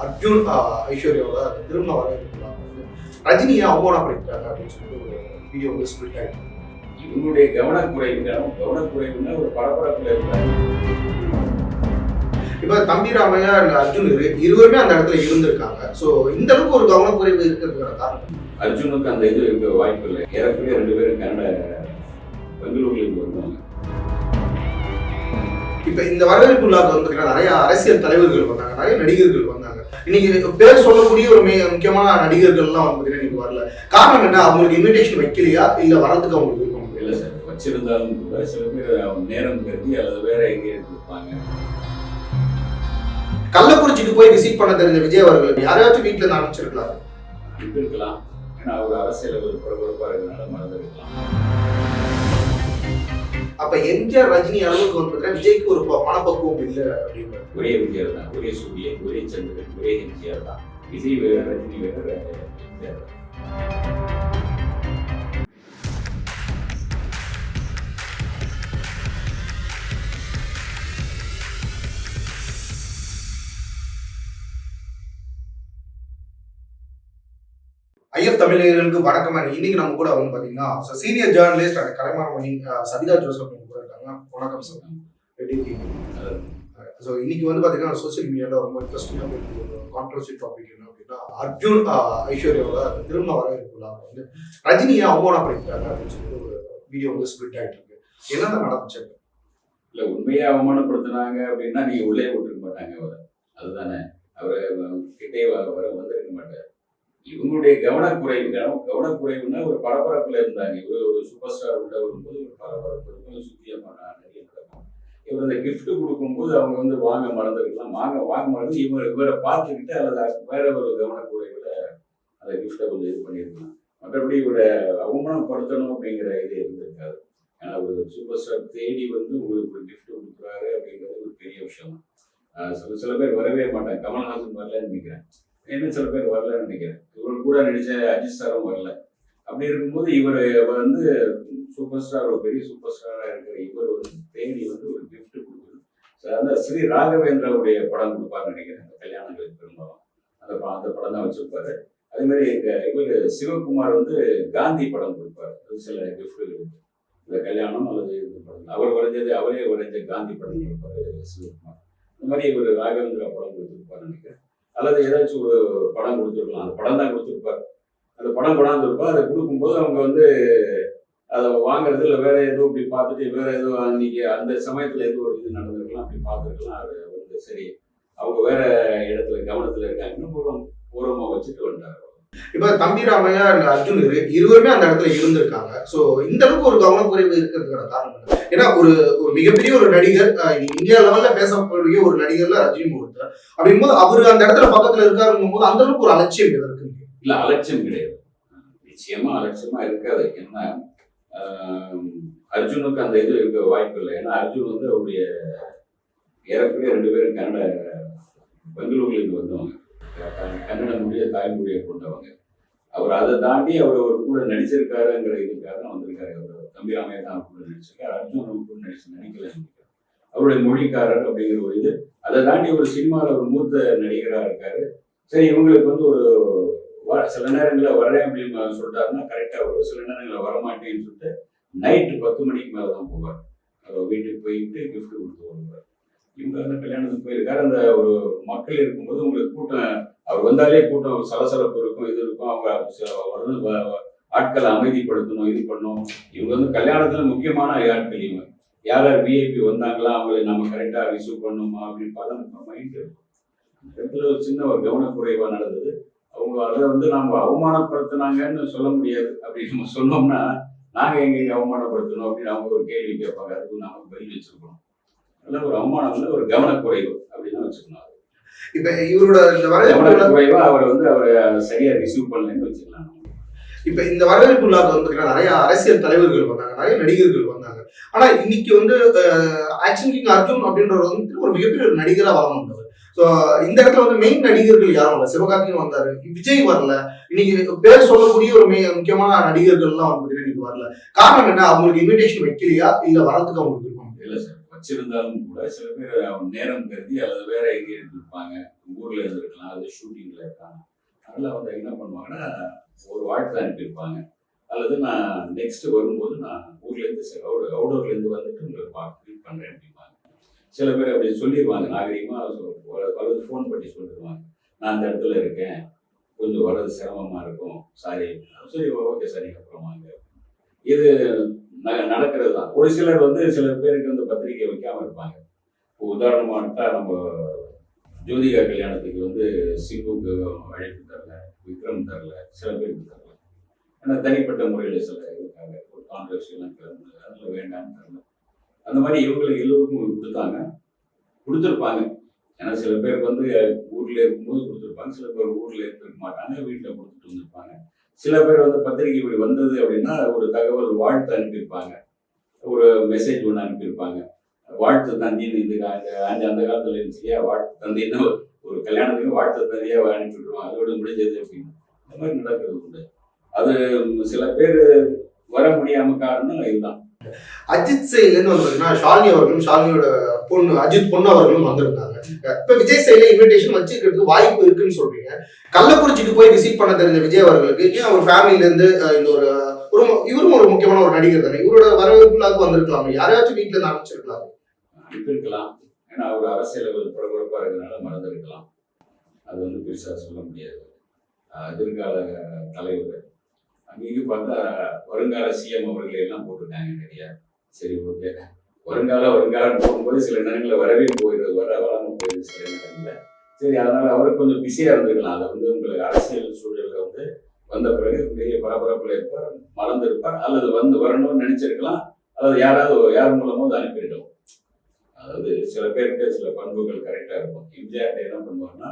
அர்ஜுன் ஐஸ்வர்யாவோட திருமண வரவேற்புலாம் வந்து ரஜினியை அவமானப்படுத்திட்டாங்க அப்படின்னு சொல்லிட்டு ஒரு வீடியோ வந்து ஸ்பிளிட் ஆயிருக்கு இவங்களுடைய கவனக்குறைவு கவன- கவனக்குறைவுன்னா ஒரு பரபரப்புல இப்போ தம்பி ராமையா அர்ஜுன் இரு இருவருமே அந்த இடத்துல இருந்திருக்காங்க. ஸோ இந்த அளவுக்கு ஒரு கவனக்குறைவு இருக்கிறதுக்கான காரணம்? அர்ஜுனுக்கு அந்த இது இருக்க வாய்ப்பு இல்லை. ஏறக்குறைய ரெண்டு பேரும் கன்னட பெங்களூர்ல இருந்து வந்தாங்க இப்போ இந்த வரவேற்பு விழாக்கு வந்து பார்த்தீங்கன்னா நிறைய அரசியல் தலைவர்கள் வந்தாங்க. நிறைய நடிகர்கள் வந்தாங்க. இன்னைக்கு பேர் சொல்லக்கூடிய ஒரு மிக முக்கியமான நடிகர்கள்லாம் வந்து பார்த்தீங்கன்னா இன்னைக்கு வரல. காரணம் என்ன? அவங்களுக்கு இன்விடேஷன் வைக்கலையா? இல்லை வரதுக்கு அவங்களுக்கு விருப்பம்? இல்லை சார் வச்சிருந்தாலும் கூட சில பேர் அவங்க நேரம் கருதி அல்லது வேற எங்கே இருப்பாங்க கள்ளக்குறிச்சிக்கு போய் விசிட் பண்ண தெரிஞ்ச விஜய் அவர்கள் யாரையாச்சும் வீட்டில் இருந்து அனுப்பிச்சிருக்கலாம்? இருக்கலாம் ஏன்னா அவர் அரசியல் ஒரு பரபரப்பா இருக்கிறனால மறந்துருக்கலாம். அப்ப எம்ஜிஆர் ரஜினி அளவுக்கு வந்து பார்த்தீங்கன்னா விஜய்க்கு ஒரு மனப்பக்குவம் இல்லை அப்படின்னு ஒரே விஜயர் தான் ஒரே சூரியன் ஒரே சந்திரன் ஒரே எம்ஜிஆர் தான் விஜய் வேற ரஜினி வேற எம்ஜிஆர் தான். தமிழர்களுக்கு வணக்கம். இன்னைக்கு நம்ம கூட வந்து பாத்தீங்கன்னா senior journalist and Kalaimamani Sabitha Joseph கூட இருக்காங்க. வணக்கம் சார் எப்படி இருக்கீங்க? ஸோ இன்னைக்கு வந்து பாத்தீங்கன்னா சோசியல் மீடியாவில் ரொம்ப இன்ட்ரெஸ்டிங்காக ஒரு கான்ட்ரவர்சி டாபிக் என்ன அப்படின்னா அர்ஜுன் ஐஸ்வர்யாவோட திரும்ப திருமண வரவேற்பு வந்து ரஜினியை அவமானப்படுத்திட்டாங்க அப்படின்னு சொல்லிட்டு ஒரு வீடியோ வந்து ஸ்பிளிட் ஆகிட்டு இருக்கு. என்னதான் நடந்துச்சு? இல்ல உண்மையை அவமானப்படுத்தினாங்க அப்படின்னா நீங்க உள்ளே விட்டுருக்க மாட்டாங்க அவரை. அதுதானே. அவரை கிட்டே வர வந்திருக்க மாட்டார். இவங்களுடைய கவனக்குறைவு கவன கவனக்குறைவுன்னா ஒரு பரபரப்புல இருந்தாங்க. இவர் ஒரு சூப்பர் ஸ்டார் உள்ள வரும்போது ஒரு பரபரப்பு இருக்கும் சுத்தியமான நிறைய நடக்கும் இவர் அந்த கிஃப்ட் கொடுக்கும்போது அவங்க வந்து வாங்க மறந்துருக்கலாம். வாங்க வாங்க மறந்து இவர் இவரை பார்த்துக்கிட்டு அல்லது வேற ஒரு கவனக்குறைவுல அந்த கிஃப்டை கொஞ்சம் இது பண்ணியிருக்கலாம். மற்றபடி இவரை அவமானப்படுத்தணும் அப்படிங்கிற இது இருந்திருக்காது. ஏன்னா ஒரு சூப்பர் ஸ்டார் தேடி வந்து உங்களுக்கு ஒரு கிஃப்ட் கொடுக்குறாரு அப்படிங்கிறது ஒரு பெரிய விஷயம் சில சில பேர் வரவே மாட்டாங்க. கமல்ஹாசன் வரலன்னு நினைக்கிறேன். இன்னும் சில பேர் வரலன்னு நினைக்கிறேன். இவர் கூட நடிச்ச அஜித் சாரும் வரல. அப்படி இருக்கும்போது இவர் வந்து சூப்பர் ஸ்டார் ஒரு பெரிய சூப்பர் ஸ்டாராக இருக்கிற இவர் வந்து தேடி வந்து ஒரு கிஃப்ட் கொடுக்குது. அந்த ஸ்ரீ ராகவேந்திராவுடைய படம் கொடுப்பாருன்னு நினைக்கிறேன். அந்த கல்யாணங்களுக்கு பெரும்பாலும். அந்த படம் அந்த படம் தான் வச்சிருப்பாரு. அதே மாதிரி இவர் சிவகுமார் வந்து காந்தி படம் கொடுப்பாரு. அது சில கிஃப்ட்கள் இந்த கல்யாணம் அல்லது இது படம். அவர் வரைஞ்சது அவரே வரைஞ்ச காந்தி படம் கொடுப்பாரு சிவகுமார். இந்த மாதிரி இவர் ராகவேந்திரா படம் கொடுத்துருப்பாரு நினைக்கிறேன். அல்லது ஏதாச்சும் ஒரு படம் கொடுத்துருக்கலாம். அந்த படம் தான் கொடுத்துருப்பார். அந்த படம் கொண்டாந்துருப்பா. அதை கொடுக்கும்போது அவங்க வந்து அதை வாங்குறது இல்லை. வேற எதுவும் இப்படி பார்த்துட்டு வேற எதுவும் அன்னைக்கு அந்த சமயத்துல எதுவும் ஒரு இது நடந்திருக்கலாம். அப்படி பார்த்துருக்கலாம். அது வந்து சரி. அவங்க வேற இடத்துல கவனத்துல இருக்காங்கன்னு பூர்வம் பூர்வமாக வச்சுட்டு வந்தாங்க இப்போ தம்பி ராமையா அர்ஜுன் இருவருமே அந்த இடத்துல இருந்திருக்காங்க. ஸோ இந்த அளவுக்கு ஒரு கவனக்குறைவு இருக்கிறதுக்கான காரணம் என்ன? ஏன்னா ஒரு ஒரு மிகப்பெரிய ஒரு நடிகர் இந்தியா லெவல்ல பேசக்கூடிய ஒரு நடிகர்ல ரஜினி ஒருத்தர் அப்படிங்கும்போது அவர் அந்த இடத்துல பக்கத்துல இருக்காருங்கும் போது அந்த அளவுக்கு ஒரு அலட்சியம் இருக்கு. இல்ல அலட்சியம் கிடையாது. நிச்சயமா அலட்சியமா இருக்காது. என்ன அர்ஜுனுக்கு அந்த இது இருக்க வாய்ப்பு இல்லை. ஏன்னா அர்ஜுன் வந்து அவருடைய ஏறக்குறைய ரெண்டு பேரும் கன்னட பெங்களூர்லேருந்து வந்தவங்க. கன்னட மொழியை தாய்மொழியை கொண்டவங்க. அவர் அதை தாண்டி அவர் ஒரு கூட நடிச்சிருக்காருங்கிற இதுக்காக தான் வந்திருக்காரு அவர். தம்பிராமையா தான் கூட அர்ஜுன் கூட நடிச்சு நடிக்கல அவருடைய மொழிக்காரர் அப்படிங்கிற ஒரு இது. அதை தாண்டி ஒரு சினிமாவில் ஒரு மூத்த நடிகராக இருக்காரு. சரி இவங்களுக்கு வந்து ஒரு வ- சில நேரங்களில் வரேன் அப்படின்னு சொல்லிட்டாருன்னா கரெக்டாக வரும். சில நேரங்களில் வரமாட்டேன்னு சொல்லிட்டு நைட்டு பத்து மணிக்கு மேலே தான் போவார். அவர் வீட்டுக்கு போயிட்டு கிஃப்ட் கொடுத்து வருவார். இவங்க அந்த கல்யாணத்துக்கு போயிருக்காரு. அந்த ஒரு மக்கள் இருக்கும்போது உங்களுக்கு கூட்டம் அவர் வந்தாலே கூட்டம் சலசலப்பு இருக்கும் இது இருக்கும். அவங்க வருது ஆட்களை அமைதிப்படுத்தணும் இது பண்ணணும். இவங்க வந்து கல்யாணத்துல முக்கியமான ஆட்கள் இவங்க. யார் யார் விஐபி வந்தாங்களா அவங்களை நம்ம கரெக்டா ரிசீவ் பண்ணணுமா அப்படின்னு பல மைண்ட் இருக்கும் அந்த இடத்துல ஒரு சின்ன ஒரு கவனக்குறைவா நடந்தது. அவங்க அதை வந்து நாம அவமானப்படுத்தினாங்கன்னு சொல்ல முடியாது. அப்படின்னு நம்ம சொன்னோம்னா நாங்க எங்க அவமானப்படுத்தணும் அப்படின்னு அவங்க ஒரு கேள்வி கேட்பாங்க. அதுக்கு நாம பதில் வச்சிருக்கணும். அதெல்லாம் ஒரு அவமானம் இல்லை ஒரு கவனக்குறைவு அப்படின்னு வச்சுக்கணும். இப்ப இவரோட இந்த கவனக்குறைவா அவரை வந்து அவரை சரியா ரிசீவ் பண்ணலன்னு வச்சுக்கலாம்? இப்ப இந்த வரவேற்பு இல்லாத வந்து பாத்தீங்கன்னா நிறைய அரசியல் தலைவர்கள் வந்தாங்க நிறைய நடிகர்கள் வந்தாங்க. ஆனா இன்னைக்கு வந்து ஆக்ஷன் கிங் அர்ஜுன் அப்படின்றவர் வந்து ஒரு மிகப்பெரிய ஒரு நடிகராக வளம் வந்தவர். ஸோ இந்த இடத்துல வந்து மெயின் நடிகர்கள் யாரும் இல்லை சிவகார்த்திகேயன் வந்தாரு விஜய் வரல. இன்னைக்கு பேர் சொல்லக்கூடிய ஒரு மெய் முக்கியமான நடிகர்கள்லாம் வந்து இன்னைக்கு வரல. காரணம் என்ன? அவங்களுக்கு இன்விடேஷன் வைக்கலையா? இல்லை வரதுக்கு அவங்களுக்கு இருக்கும் இல்ல சார் வச்சிருந்தாலும் கூட சில பேர் நேரம் கருதி அல்லது வேற எங்கே இருந்திருப்பாங்க. ஊர்ல இருந்திருக்கலாம் அது ஷூட்டிங்ல இருக்காங்க. அதில் வந்து என்ன பண்ணுவாங்கன்னா ஒரு வாழ்த்து அனுப்பியிருப்பாங்க. அல்லது நான் நெக்ஸ்ட் வரும்போது நான் ஊர்லேருந்து அவுட் அவுடோர்ல வந்துட்டு உங்களுக்கு மீட் பண்ணுறேன் அப்படிம்பாங்க. சில பேர் அப்படி சொல்லிடுவாங்க நாகரிகமா சொ- அல்லது ஃபோன் பண்ணி சொல்லிடுவாங்க நான் அந்த இடத்துல இருக்கேன். கொஞ்சம் வர்றது சிரமமாக இருக்கும். சாரி சரி ஓகே சார் நீங்க அப்புறம் வாங்க. இது ந- நடக்கிறது தான். ஒரு சிலர் வந்து சில பேருக்கு வந்து பத்திரிக்கை வைக்காமல் இருப்பாங்க. இப்போ உதாரணமாக நம்ம ஜோதிகா கல்யாணத்துக்கு வந்து சிம்புக்கு அழைப்பு விக்ரம் தரல சில பேருக்கு தரல. ஆனால் தனிப்பட்ட முறையில் சில இருக்காங்க ஒரு கான்ட்ரவர்சியெல்லாம் கிளம்புது அதில் வேண்டாம்னு தரல. அந்த மாதிரி இவங்களுக்கு எல்லோருக்கும் கொடுத்தாங்க. கொடுத்துருப்பாங்க. ஏன்னா சில பேர் வந்து ஊரில் இருக்கும்போது கொடுத்துருப்பாங்க. சில பேர் ஊரில் இருக்க மாட்டாங்க. வீட்டில் கொடுத்துட்டு வந்திருப்பாங்க. சில பேர் வந்து பத்திரிகை இப்படி வந்தது அப்படின்னா ஒரு தகவல் வாழ்த்து அனுப்பியிருப்பாங்க. ஒரு மெசேஜ் ஒன்று அனுப்பியிருப்பாங்க. வாழ்த்து தந்தின்னு இந்த கா- அந்த அந்த காலத்துல இருந்துச்சு இல்லையா? வாழ்த்து தந்தின்னு ஒரு- கல்யாணத்துக்கு வாழ்த்து தந்தியா அனுப்பிவிட்டுருவாங்க அதோட முடிஞ்சது அப்படின்னு இந்த மாதிரி நடக்கிறது உண்டு. அது சில பேர் வர முடியாம காரணம் இதுதான். அஜித் சைட்ல இருந்து வந்து பாத்தீங்கன்னா ஷாலினி அவர்களும் ஷாலினியோட பொண்ணு அஜித் பொண்ணு அவர்களும் வந்திருந்தாங்க. இப்ப விஜய் சைட்ல இன்விடேஷன் வச்சுக்கிறதுக்கு வாய்ப்பு இருக்குன்னு சொல்றீங்க. கள்ளக்குறிச்சிக்கு போய் விசிட் பண்ண தெரிஞ்ச விஜய் அவர்களுக்கு ஏன் அவர் ஃபேமிலில இருந்து இந்த ஒரு ஒரு இவரும் ஒரு முக்கியமான ஒரு நடிகர் தானே. இவரோட வரவேற்புலாக்கு வந்திருக்கலாம். யாரையாச்சும் வீட்டுல இருந்து அனுப்பிச்சிருக்கலாம். அனுப்பியிருக்கலாம். ஏன்னா அவர் அரசியல் ஒரு பரபரப்பா இருக்கிறனால மறந்துருக்கலாம். அது வந்து பெருசாக சொல்ல முடியாது. எதிர்கால தலைவர். அங்கேயும் பார்த்தா வருங்கால சிஎம் அவர்களை எல்லாம் போட்டிருக்காங்க நிறைய. சரி ஓகே. வருங்கால வருங்காலம் போகும்போது சில நேரங்களில் வரவே போயிடுது வர வராம போயிடுது சில நேரங்களில். சரி அதனால் அவர் கொஞ்சம் பிஸியாக இருந்திருக்கலாம். அதை வந்து உங்களுக்கு அரசியல் சூழலில் வந்து வந்த பிறகு பெரிய பரபரப்பில் இருப்பார் மறந்துருப்பார். அல்லது வந்து வரணும்னு நினச்சிருக்கலாம். அல்லது யாராவது யார் மூலமாக அதை அனுப்பியிருக்கலாம் அதாவது சில பேருக்கு சில பண்புகள் கரெக்டாக இருக்கும். எம்ஜிஆர் என்ன பண்ணுவார்னா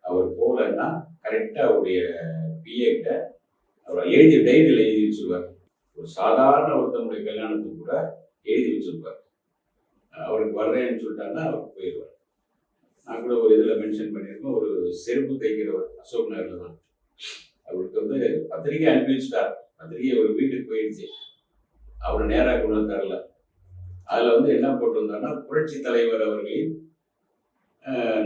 அவர் போகலன்னா கரெக்டாக அவருடைய பிஏக்கிட்ட அவரை அவர் எழுதி டைரியில் எழுதி வச்சுருவார். ஒரு சாதாரண ஒருத்தனுடைய கல்யாணத்துக்கு கூட எழுதி வச்சுருப்பார். அவருக்கு வர்றேன்னு சொல்லிட்டாங்கன்னா அவர் போயிடுவார். நான் கூட ஒரு இதில் மென்ஷன் பண்ணியிருக்கோம் ஒரு செருப்பு தைக்கிறவர் அசோக் நகரில் தான். அவருக்கு வந்து பத்திரிகை அனுப்பி வச்சுட்டார். பத்திரிகை ஒரு வீட்டுக்கு போயிடுச்சு. அவர் நேராக கொண்டு தரல. அதில் வந்து என்ன போட்டிருந்தாங்கன்னா புரட்சி தலைவர் அவர்களின்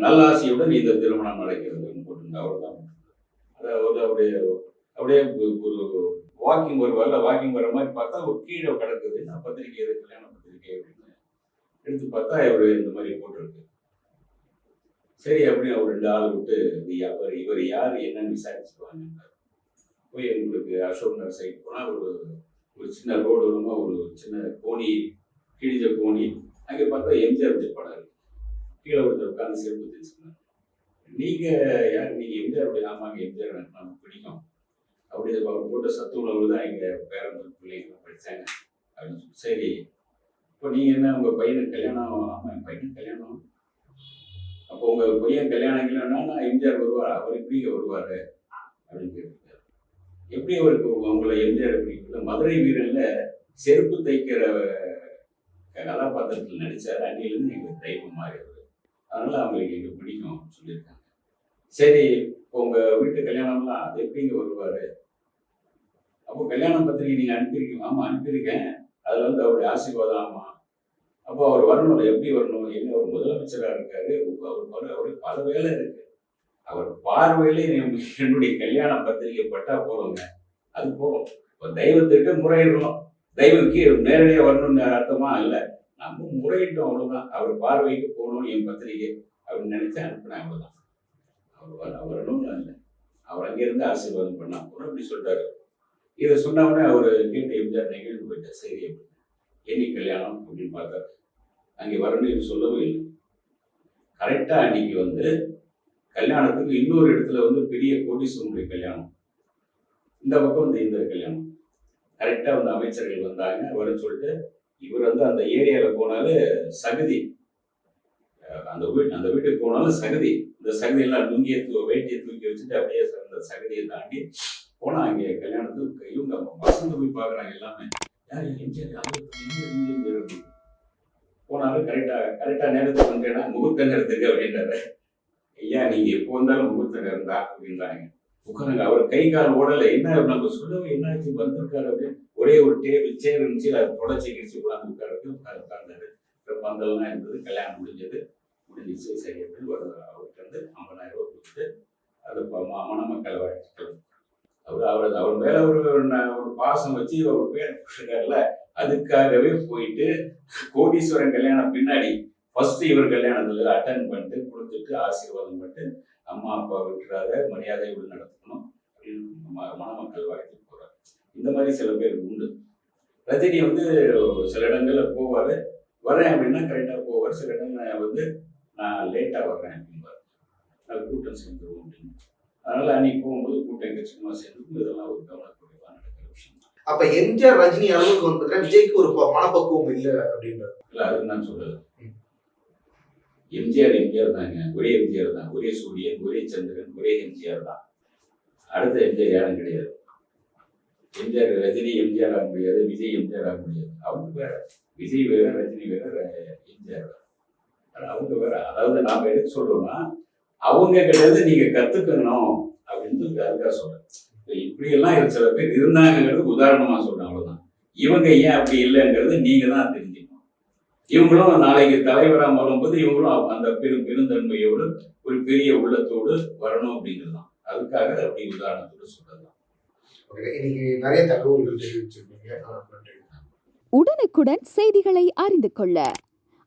நல்லாசியுடன் இந்த திருமணம் நடக்கிறதுன்னு போட்டிருந்தா அவ்வளோதான் அதாவது அப்படியே அப்படியே ஒரு- ஒரு வாக்கிங் வாக்கிங் வர மாதிரி பார்த்தா ஒரு கீழே கிடக்குது. நான் பத்திரிக்கை எது கல்யாண பத்திரிக்கை அப்படின்னு எடுத்து பார்த்தா இவர் இந்த மாதிரி போட்டிருக்கு. சரி அப்படின்னு அவர் ரெண்டு ஆள் விட்டு அவர் இவர் யார் என்னன்னு விசாரிச்சுருவாங்க போய் எங்களுக்கு அசோக் நகர் சைடு போனால் ஒரு ஒரு சின்ன ரோடு வருமா ஒரு சின்ன கோணி கிழிஞ்ச கோணி அங்கே பார்த்தா எம்ஜிஆர் வச்சிருப்பாரு கீழே ஒருத்தர் உட்காந்து செருப்பு தைச்சுக்கணும் நீங்க யார்? நீங்க எம்ஜிஆர் ஆமாங்க எம்ஜிஆர் எனக்கு நமக்கு பிடிக்கும். அப்படி அவர் போட்ட சத்து உணவு தான் எங்க பேரன் பிள்ளைங்க படித்தாங்க அப்படின்னு சொல்லி. சரி. இப்போ நீங்க என்ன உங்க பையனுக்கு கல்யாணம் ஆமா என் பையனுக்கு கல்யாணம் அப்போ உங்க பையன் கல்யாணம் இல்லைன்னா எம்ஜிஆர் வருவார்? அவர் எப்படி வருவார்? அப்படின்னு கேட்டிருக்காரு. எப்படி அவருக்கு உங்களை எம்ஜிஆர் பிடிக்கல மதுரை வீரன்ல செருப்பு தைக்கிற கதாபாத்திரத்தில் நடிச்சார். அன்னிலிருந்து எங்களுக்கு தெய்வம் மாறி அவரு. அதனால அவங்களுக்கு எங்களுக்கு பிடிக்கும் சொல்லியிருக்காங்க. சரி இப்போ உங்க வீட்டு கல்யாணம்லாம் அது எப்படிங்க வருவாரு? அப்போ கல்யாண பத்திரிகை நீங்க அனுப்பியிருக்கீங்க. ஆமா அனுப்பியிருக்கேன். அதுல வந்து அவருடைய ஆசீர்வாதம் ஆமா. அப்போ அவர் வரணும் எப்படி வரணும்? என்ன அவர் முதலமைச்சரா இருக்காரு? அவர் வர அவருக்கு பல வேலை இருக்கு. அவர் பார்வையிலே என்- என்னுடைய கல்யாண பத்திரிகை பட்டா போறோங்க. அது போறோம். இப்போ தெய்வத்திட்ட முறையிடணும். தெய்வம் கீழே நேரடியா வரணும்னு அர்த்தமா இல்லை. நம்ம முறையிட்டோம் அவ்வளோதான் அவர் பார்வைக்கு போகணும் என் பத்திரிகை அப்படின்னு நினைச்சு அனுப்பினேன் அவ்வளோதான் அவர் அவர் ஒன்றும் இல்லை அவர் அங்கேருந்து ஆசீர்வாதம் பண்ணா கூட அப்படி சொல்லிட்டாரு இதை சொன்ன உடனே அவர் கேட்டு எம்ஜிஆர் நெகிழ்ந்து போயிட்டார் சரி அப்படின்னு என்னை கல்யாணம் அப்படின்னு பார்த்தாரு. அங்கே வரணும்னு சொல்லவும் இல்லை. கரெக்டாக அன்னைக்கு வந்து கல்யாணத்துக்கு இன்னொரு இடத்துல வந்து பெரிய கோடீஸ்வரனுடைய கல்யாணம். இந்த பக்கம் வந்து இந்த கல்யாணம். கரெக்டாக வந்து அமைச்சர்கள் வந்தாங்க. வர சொல்லிட்டு இவர் வந்து அந்த ஏரியாவில் போனாலே சகதி. அந்த வீட்டு அந்த வீட்டுக்கு போனாலும் சகதி. இந்த சகதியெல்லாம் லுங்கியை தூ வேட்டியை தூக்கி வச்சுட்டு அப்படியே அந்த சகதியை தாண்டி போனா அங்கே கல்யாணத்துக்கு இவங்க வசந்த போய் பார்க்குறாங்க எல்லாமே. யார் எம்ஜிஆர் போனாலும் கரெக்டாக கரெக்டாக நேரத்துக்கு வந்தேன்னா முகூர்த்த நேரத்துக்கு அப்படின்றாரு. ஐயா நீங்க எப்போ வந்தாலும் முகூர்த்த நேரம் தான் அப்படின்றாங்க. உட்காருங்க. அவர் கை கால் ஓடல. என்ன நம்ம சொல்லவே என்னாச்சு? வந்திருக்காரு அப்படின்னு ஒரே ஒரு டேபிள் சேர் இருந்துச்சு. அதை தொடச்சி கிடிச்சு உட்காந்து உட்காருக்கு உட்காந்து உட்கார்ந்தாரு பந்தல்லாம் இருந்தது கல்யாணம் முடிஞ்சது. முடிஞ்சிச்சு சரி ஒரு அவருக்கு வந்து ஐம்பதாயிரம் ரூபாய் கொடுத்து அது ப- மணமக்கள் வாழ்த்துக்கள் அவர் அவர் அவர் மேல ஒரு ந- ஒரு பாசம் வச்சு அவர் பேர் இருக்காருல்ல அதுக்காகவே போயிட்டு கோடீஸ்வரன் கல்யாணம் பின்னாடி ஃபர்ஸ்ட் இவர் கல்யாணத்துல அட்டன் பண்ணிட்டு கொடுத்துட்டு ஆசீர்வாதம் பண்ணிட்டு அம்மா அப்பா விட்டுறாத மரியாதையோடு நடத்தணும் அப்படின்னு மணமக்கள் வாழ்த்து போகிறார் இந்த மாதிரி சில பேர் உண்டு. ரஜினி வந்து சில இடங்கள்ல போவாரு. வரேன் அப்படின்னா கரெக்டா போவார். சில இடங்கள்ல வந்து நான் லேட்டா வர்றேன் அப்படிம்பாரு நான் கூட்டம் சேர்ந்துருவோம் அப்படின்னு. அதனால அன்னைக்கு போகும்போது கூட்டம் எங்க சும்மா சேர்ந்து இதெல்லாம் ஒரு கவனக்குறைவா நடக்கிற விஷயம். அப்ப எம்ஜிஆர் ரஜினி அளவுக்கு வந்து விஜய்க்கு ஒரு மனப்பக்குவம் இல்ல அப்படின்றது இல்ல அது நான் ம். எம்ஜிஆர் எம்ஜிஆர் தாங்க. ஒரே எம்ஜிஆர் தான். ஒரே சூரியன் ஒரே சந்திரன் ஒரே எம்ஜிஆர் தான். அடுத்த எம்ஜிஆர் யாரும் கிடையாது. எம்ஜிஆர் ரஜினி எம்ஜிஆர் ஆக முடியாது. விஜய் எம்ஜிஆர் ஆக முடியாது. அவங்க வேற. விஜய் வேற ரஜினி வேற எம்ஜிஆர் வேற. அவங்க வேற. அதாவது நாம எதுக்கு சொல்றோம்னா அவங்க கிட்ட இருந்து நீங்க கத்துக்கணும் அப்படின்னு அதுக்காக சொல்றேன். இப்ப இப்படி எல்லாம் இருக்க சில பேர் இருந்தாங்கிறது உதாரணமா சொல்றேன் அவ்வளவுதான். இவங்க ஏன் அப்படி இல்லைங்கிறது நீங்க தான் தெரிஞ்சுக்கணும். இவங்களும் நாளைக்கு தலைவராக வரும்போது இவங்களும் அந்த பெரும் பெருந்தன்மையோடு ஒரு பெரிய உள்ளத்தோடு வரணும் அப்படிங்கிறது தான். அதுக்காக அப்படி உதாரணத்தோடு சொல்றது ஓகே இன்னைக்கு நிறைய தகவல்கள் தெரிவிச்சிருக்கீங்க. உடனுக்குடன் செய்திகளை அறிந்து கொள்ள